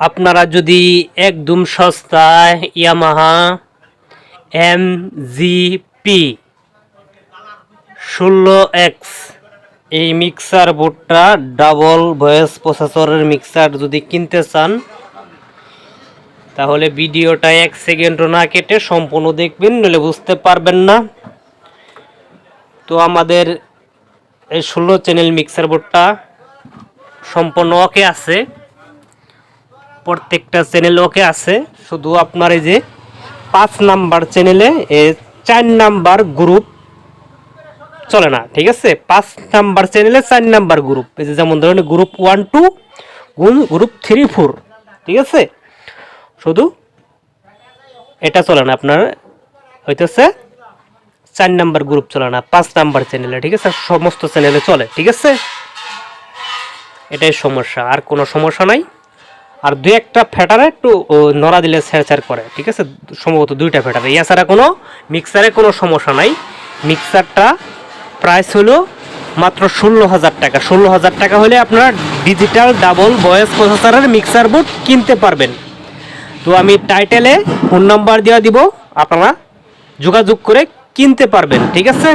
আপনারা যদি একদম সস্তায় ইয়ামাহা এম জি পি ষোলো এক্স এই মিক্সার বোর্ডটা ডাবল ভয়েস প্রসেসরের মিক্সার যদি কিনতে চান, তাহলে ভিডিওটা এক সেকেন্ডও না কেটে সম্পূর্ণ দেখবেন, নইলে বুঝতে পারবেন না। তো আমাদের এই ষোলো চ্যানেল মিক্সার বোর্ডটা সম্পূর্ণ ওকে আছে। প্রত্যেকটা চ্যানেল ওকে আছে। শুধু আপনার এই যে পাঁচ নাম্বার চ্যানেলে চার নাম্বার গ্রুপ চলে না, ঠিক আছে? পাঁচ নাম্বার চ্যানেলে চার নাম্বার গ্রুপ এই যে যেমন ধরুন group one two group three four ঠিক আছে? শুধু এটা চলে না, আপনার হইতেছে চার নাম্বার গ্রুপ চলে না, পাঁচ নাম্বার চ্যানেলে ঠিক আছে? সমস্ত চ্যানেলে চলে, ঠিক আছে? এটাই সমস্যা, আর কোনো সমস্যা নাই। আর দুই একটা ফ্যাটারে একটু নড়া দিলে স্যারচার করে, ঠিক আছে? সম্ভবত দুইটা ফ্যাটারে। এছাড়া কোনো মিক্সারে কোনো সমস্যা নাই। মিক্সারটা প্রাইস হলো মাত্র ষোলো হাজার টাকা। ষোলো হাজার টাকা হলে আপনারা ডিজিটাল ডাবল ভয়েস প্রসেসরের মিক্সার বোর্ড কিনতে পারবেন। তো আমি টাইটেলে ফোন নাম্বার দেওয়া দিব, আপনারা যোগাযোগ করে কিনতে পারবেন, ঠিক আছে?